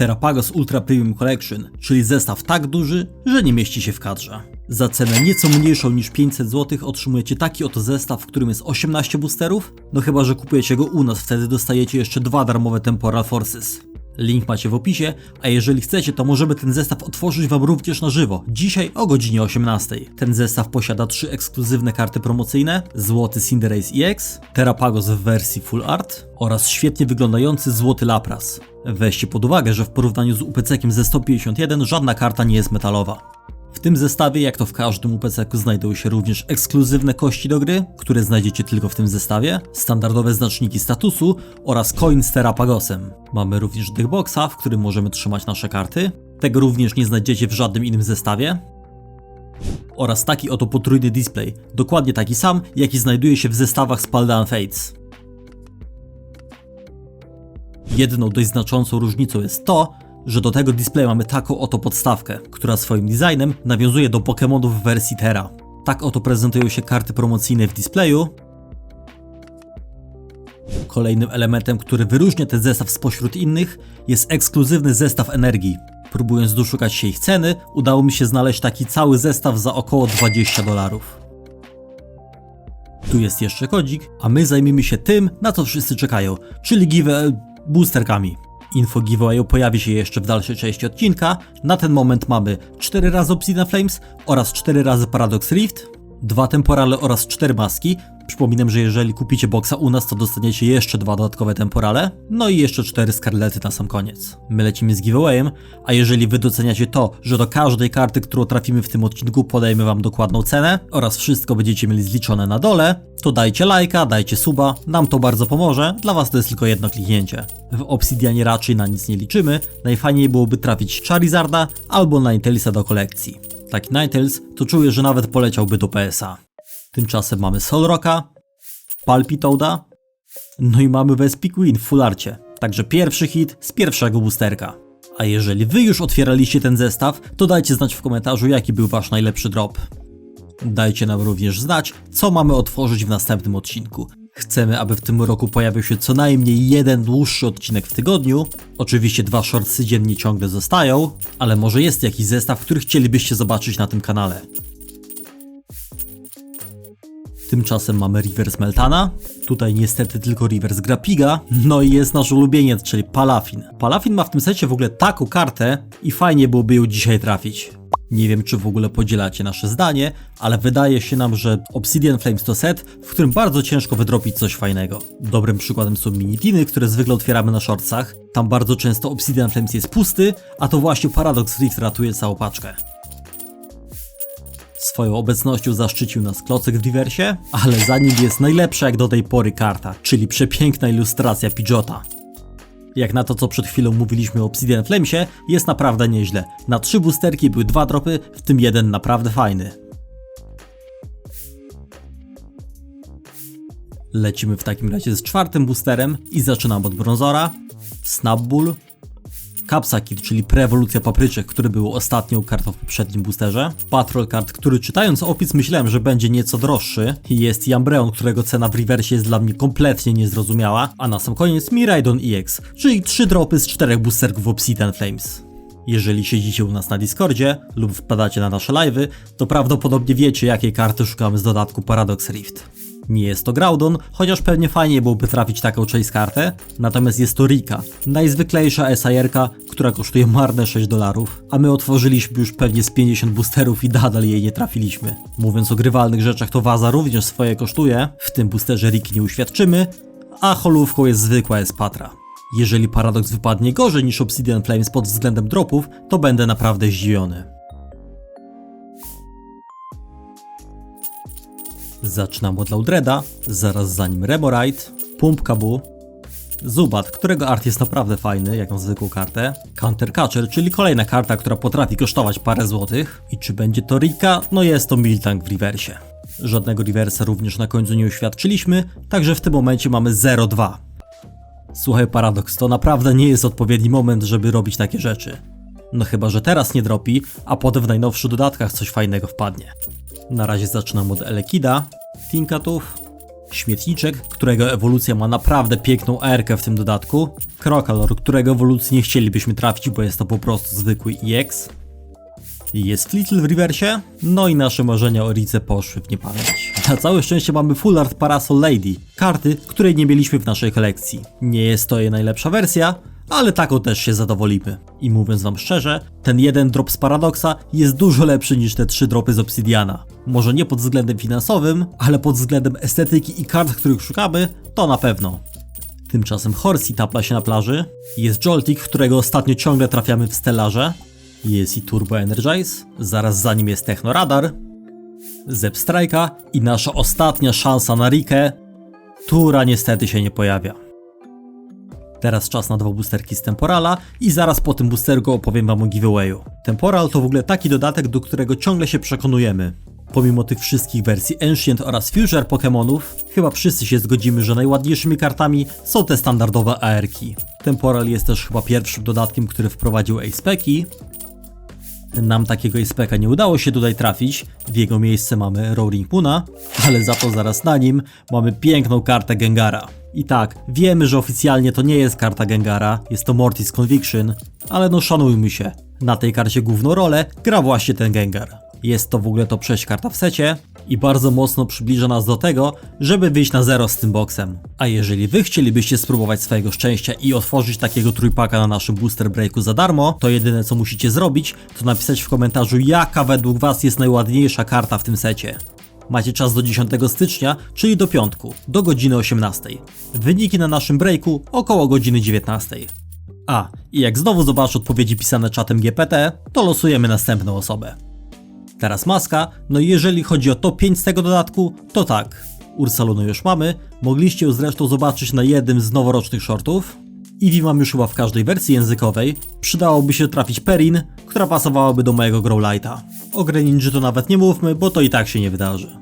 Terrapagos Ultra Premium Collection, czyli zestaw tak duży, że nie mieści się w kadrze. Za cenę nieco mniejszą niż 500 zł otrzymujecie taki oto zestaw, w którym jest 18 boosterów, no chyba, że kupujecie go u nas, wtedy dostajecie jeszcze dwa darmowe Temporal Forces. Link macie w opisie, a jeżeli chcecie, to możemy ten zestaw otworzyć Wam również na żywo, dzisiaj o godzinie 18. Ten zestaw posiada trzy ekskluzywne karty promocyjne, złoty Cinderace EX, Terrapagos w wersji Full Art oraz świetnie wyglądający złoty Lapras. Weźcie pod uwagę, że w porównaniu z UPC-kiem ze 151 żadna karta nie jest metalowa. W tym zestawie, jak to w każdym UPC-ku, znajdują się również ekskluzywne kości do gry, które znajdziecie tylko w tym zestawie, standardowe znaczniki statusu oraz coin z Terrapagosem. Mamy również deckboxa, w którym możemy trzymać nasze karty. Tego również nie znajdziecie w żadnym innym zestawie. Oraz taki oto potrójny display, dokładnie taki sam, jaki znajduje się w zestawach z Paldean Fates. Jedną dość znaczącą różnicą jest to, że do tego displaya mamy taką oto podstawkę, która swoim designem nawiązuje do Pokémonów w wersji Terra. Tak oto prezentują się karty promocyjne w displayu. Kolejnym elementem, który wyróżnia ten zestaw spośród innych, jest ekskluzywny zestaw energii. Próbując doszukać się ich ceny, udało mi się znaleźć taki cały zestaw za około 20 dolarów. Tu jest jeszcze kodzik, a my zajmiemy się tym, na co wszyscy czekają, czyli give boosterkami. Info giveawayu pojawi się jeszcze w dalszej części odcinka. Na ten moment mamy 4 razy Obsidian Flames oraz 4 razy Paradox Rift, dwa temporale oraz 4 maski. Przypominam, że jeżeli kupicie boxa u nas, to dostaniecie jeszcze dwa dodatkowe temporale, no i jeszcze 4 skarlety na sam koniec. My lecimy z giveawayem, a jeżeli wy doceniacie to, że do każdej karty, którą trafimy w tym odcinku, podajemy wam dokładną cenę oraz wszystko będziecie mieli zliczone na dole, to dajcie lajka, dajcie suba, nam to bardzo pomoże, dla was to jest tylko jedno kliknięcie. W Obsidianie raczej na nic nie liczymy, najfajniej byłoby trafić Charizarda albo Ninetaleса do kolekcji. Taki Ninetales to czuję, że nawet poleciałby do PSA. Tymczasem mamy Solrocka, Palpitoada, no i mamy Vespi Queen w fularcie. Także pierwszy hit z pierwszego boosterka. A jeżeli wy już otwieraliście ten zestaw, to dajcie znać w komentarzu jaki był wasz najlepszy drop. Dajcie nam również znać, co mamy otworzyć w następnym odcinku. Chcemy, aby w tym roku pojawił się co najmniej jeden dłuższy odcinek w tygodniu. Oczywiście dwa shortsy dziennie ciągle zostają, ale może jest jakiś zestaw, który chcielibyście zobaczyć na tym kanale. Tymczasem mamy Reverse Meltana. Tutaj niestety tylko Reverse Grapiga. No i jest nasz ulubieniec, czyli Palafin. Palafin ma w tym secie w ogóle taką kartę i fajnie byłoby ją dzisiaj trafić. Nie wiem, czy w ogóle podzielacie nasze zdanie, ale wydaje się nam, że Obsidian Flames to set, w którym bardzo ciężko wydropić coś fajnego. Dobrym przykładem są minitiny, które zwykle otwieramy na shortsach. Tam bardzo często Obsidian Flames jest pusty, a to właśnie Paradox Rift ratuje całą paczkę. Swoją obecnością zaszczycił nas klocek w diversie, ale za nim jest najlepsza jak do tej pory karta, czyli przepiękna ilustracja Pidgeota. Jak na to, co przed chwilą mówiliśmy o Obsidian Flamesie, jest naprawdę nieźle. Na trzy boosterki były dwa dropy, w tym jeden naprawdę fajny. Lecimy w takim razie z czwartym boosterem i zaczynam od brązora, Snapbull, Capsakit, czyli preewolucja papryczek, który był ostatnią kartą w poprzednim boosterze. Patrol Card, który czytając opis myślałem, że będzie nieco droższy. Jest Jambreon, którego cena w reversie jest dla mnie kompletnie niezrozumiała. A na sam koniec Miraidon EX, czyli trzy dropy z czterech boosterków Obsidian Flames. Jeżeli siedzicie u nas na Discordzie lub wpadacie na nasze live'y, to prawdopodobnie wiecie, jakiej karty szukamy z dodatku Paradox Rift. Nie jest to Groudon, chociaż pewnie fajnie byłoby trafić taką chase kartę, natomiast jest to Rika, najzwyklejsza SIR-ka, która kosztuje marne 6 dolarów, a my otworzyliśmy już pewnie z 50 boosterów i nadal jej nie trafiliśmy. Mówiąc o grywalnych rzeczach, to Waza również swoje kosztuje, w tym boosterze Riki nie uświadczymy, a holówką jest zwykła Espatra. Jeżeli paradoks wypadnie gorzej niż Obsidian Flames pod względem dropów, to będę naprawdę zdziwiony. Zaczynam od Laudreda, zaraz za nim Remorite, Pumpkabu, Zubat, którego art jest naprawdę fajny, jak na zwykłą kartę, Counter Catcher, czyli kolejna karta, która potrafi kosztować parę złotych. I czy będzie to Rika? No jest to Miltank w reversie. Żadnego reversa również na końcu nie uświadczyliśmy, także w tym momencie mamy 0-2. Słuchaj Paradox, to naprawdę nie jest odpowiedni moment, żeby robić takie rzeczy. No chyba, że teraz nie dropi, a potem w najnowszych dodatkach coś fajnego wpadnie. Na razie zaczynam od Elekida, Tinkatów, Śmietniczek, którego ewolucja ma naprawdę piękną erkę w tym dodatku. Krokalor, którego ewolucji nie chcielibyśmy trafić, bo jest to po prostu zwykły EX. Jest Flittle w rewersie, no i nasze marzenia o Rice poszły w niepamięć. Na całe szczęście mamy Full Art Parasol Lady, karty, której nie mieliśmy w naszej kolekcji. Nie jest to jej najlepsza wersja, ale taką też się zadowolimy. I mówiąc wam szczerze, ten jeden drop z Paradoxa jest dużo lepszy niż te trzy dropy z Obsidiana. Może nie pod względem finansowym, ale pod względem estetyki i kart, których szukamy, to na pewno. Tymczasem Horsey tapla się na plaży, jest Joltik, którego ostatnio ciągle trafiamy w Stellarze, jest i Turbo Energize, zaraz za nim jest Techno Radar, Zep Strike'a i nasza ostatnia szansa na Rikę, która niestety się nie pojawia. Teraz czas na dwa boosterki z Temporala i zaraz po tym boosterku opowiem wam o giveawayu. Temporal to w ogóle taki dodatek, do którego ciągle się przekonujemy. Pomimo tych wszystkich wersji Ancient oraz Future Pokémonów, chyba wszyscy się zgodzimy, że najładniejszymi kartami są te standardowe AR-ki. Temporal jest też chyba pierwszym dodatkiem, który wprowadził Ace-Peki. Nam takiego Ace-Peka nie udało się tutaj trafić, w jego miejsce mamy Roaring Moona, ale za to zaraz na nim mamy piękną kartę Gengara. I tak, wiemy, że oficjalnie to nie jest karta Gengara, jest to Mortis Conviction, ale no szanujmy się, na tej karcie główną rolę gra właśnie ten Gengar. Jest to w ogóle to przejść karta w secie i bardzo mocno przybliża nas do tego, żeby wyjść na zero z tym boksem. A jeżeli wy chcielibyście spróbować swojego szczęścia i otworzyć takiego trójpaka na naszym booster breaku za darmo, to jedyne co musicie zrobić, to napisać w komentarzu jaka według was jest najładniejsza karta w tym secie. Macie czas do 10 stycznia, czyli do piątku, do godziny 18. Wyniki na naszym breaku około godziny 19. A, i jak znowu zobaczę odpowiedzi pisane czatem GPT, to losujemy następną osobę. Teraz maska, no i jeżeli chodzi o top 5 z tego dodatku, to tak. Ursalunę już mamy, mogliście ją zresztą zobaczyć na jednym z noworocznych shortów. Eevee mam już chyba w każdej wersji językowej, przydałoby się trafić Perin, która pasowałaby do mojego Growlite'a. O grę Ninja to nawet nie mówmy, bo to i tak się nie wydarzy.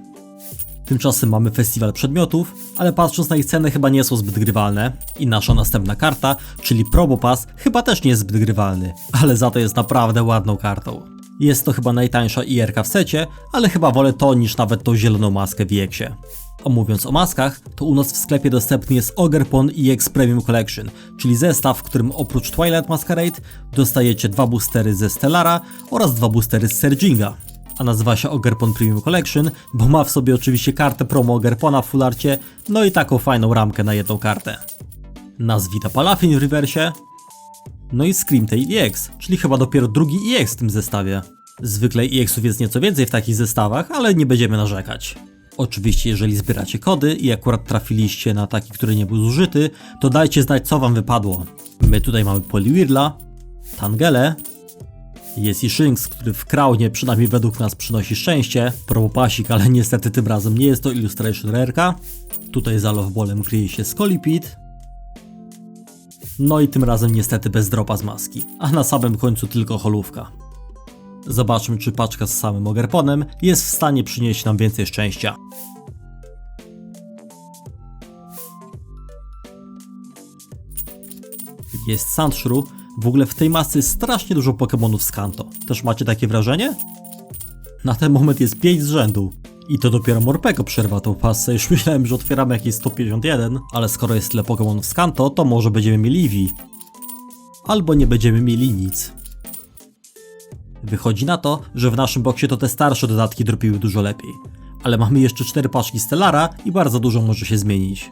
Tymczasem mamy festiwal przedmiotów, ale patrząc na ich ceny chyba nie są zbyt grywalne. I nasza następna karta, czyli Probopass, chyba też nie jest zbyt grywalny, ale za to jest naprawdę ładną kartą. Jest to chyba najtańsza IRK w secie, ale chyba wolę to niż nawet tą zieloną maskę w EX-ie. A mówiąc o maskach, to u nas w sklepie dostępny jest Ogerpon EX Premium Collection, czyli zestaw, w którym oprócz Twilight Masquerade dostajecie dwa boostery ze Stellara oraz dwa boostery z Serginga. A nazywa się Ogerpon Premium Collection, bo ma w sobie oczywiście kartę promo Ogerpona w fularcie, no i taką fajną ramkę na jedną kartę. Nas wita Palafin w rewersie, no i Screamtail EX, czyli chyba dopiero drugi EX w tym zestawie. Zwykle EX-ów jest nieco więcej w takich zestawach, ale nie będziemy narzekać. Oczywiście, jeżeli zbieracie kody i akurat trafiliście na taki, który nie był zużyty, to dajcie znać, co wam wypadło. My tutaj mamy Poliwirla, Tangele, jest i Shinx, który w Kraunie przynajmniej według nas przynosi szczęście, probopasik, ale niestety tym razem nie jest to Illustration Rareka. Tutaj za Loveballem kryje się Scolipede, no i tym razem niestety bez dropa z maski, a na samym końcu tylko holówka. Zobaczmy, czy paczka z samym Ogerponem jest w stanie przynieść nam więcej szczęścia. Jest Sandshrew, w ogóle w tej masce jest strasznie dużo Pokémonów z Kanto. Też macie takie wrażenie? Na ten moment jest 5 z rzędu. I to dopiero Morpeko przerwa tą pasę, już myślałem, że otwieramy jakieś 151, ale skoro jest tyle Pokémonów z Kanto, to może będziemy mieli Eevee. Albo nie będziemy mieli nic. Wychodzi na to, że w naszym boksie to te starsze dodatki dropiły dużo lepiej. Ale mamy jeszcze 4 paczki Stellara i bardzo dużo może się zmienić.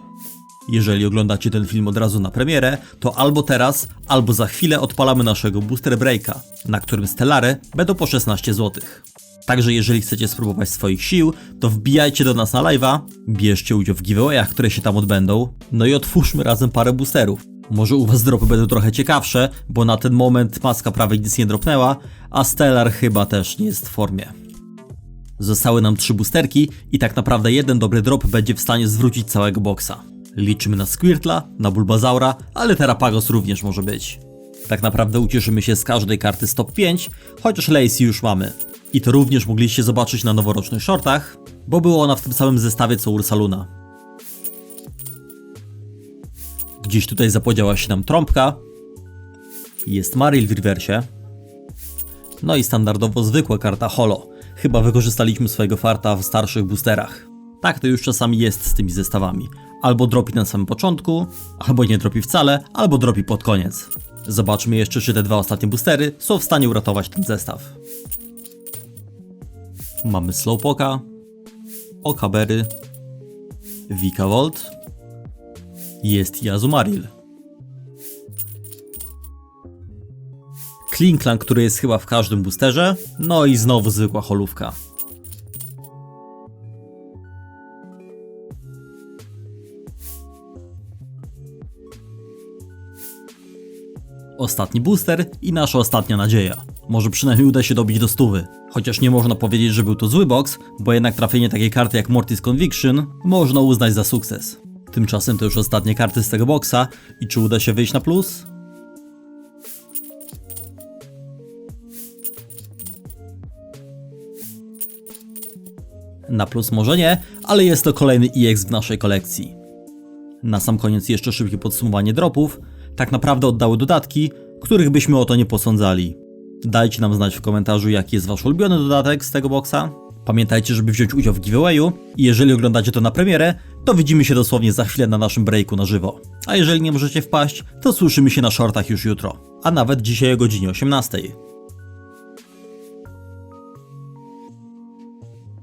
Jeżeli oglądacie ten film od razu na premierę, to albo teraz, albo za chwilę odpalamy naszego Booster Breaka, na którym Stellary będą po 16 zł. Także jeżeli chcecie spróbować swoich sił, to wbijajcie do nas na live'a, bierzcie udział w giveawayach, które się tam odbędą, no i otwórzmy razem parę boosterów. Może u was dropy będą trochę ciekawsze, bo na ten moment maska prawie nic nie dropnęła, a Stellar chyba też nie jest w formie. Zostały nam trzy boosterki i tak naprawdę jeden dobry drop będzie w stanie zwrócić całego boksa. Liczymy na Squirtla, na Bulbazaura, ale Terapagos również może być. Tak naprawdę ucieszymy się z każdej karty z top 5, chociaż Lacey już mamy. I to również mogliście zobaczyć na noworocznych shortach, bo była ona w tym samym zestawie co Ursaluna. Gdzieś tutaj zapodziała się nam trąbka. Jest Maril w rewersie. No i standardowo zwykła karta Holo. Chyba wykorzystaliśmy swojego farta w starszych boosterach. Tak to już czasami jest z tymi zestawami. Albo dropi na samym początku, albo nie dropi wcale, albo dropi pod koniec. Zobaczmy jeszcze, czy te dwa ostatnie boostery są w stanie uratować ten zestaw. Mamy Slowpoka, Okabery, Vika Volt, jest i Azumaril. Klinklang, który jest chyba w każdym boosterze, no i znowu zwykła holówka. Ostatni booster i nasza ostatnia nadzieja. Może przynajmniej uda się dobić do stówy. Chociaż nie można powiedzieć, że był to zły box, bo jednak trafienie takiej karty jak Mortis Conviction można uznać za sukces. Tymczasem to już ostatnie karty z tego boxa i czy uda się wyjść na plus? Na plus może nie, ale jest to kolejny EX w naszej kolekcji. Na sam koniec jeszcze szybkie podsumowanie dropów. Tak naprawdę oddały dodatki, których byśmy o to nie posądzali. Dajcie nam znać w komentarzu, jaki jest wasz ulubiony dodatek z tego boxa. Pamiętajcie, żeby wziąć udział w giveawayu i jeżeli oglądacie to na premierę, to widzimy się dosłownie za chwilę na naszym breaku na żywo. A jeżeli nie możecie wpaść, to słyszymy się na shortach już jutro, a nawet dzisiaj o godzinie 18.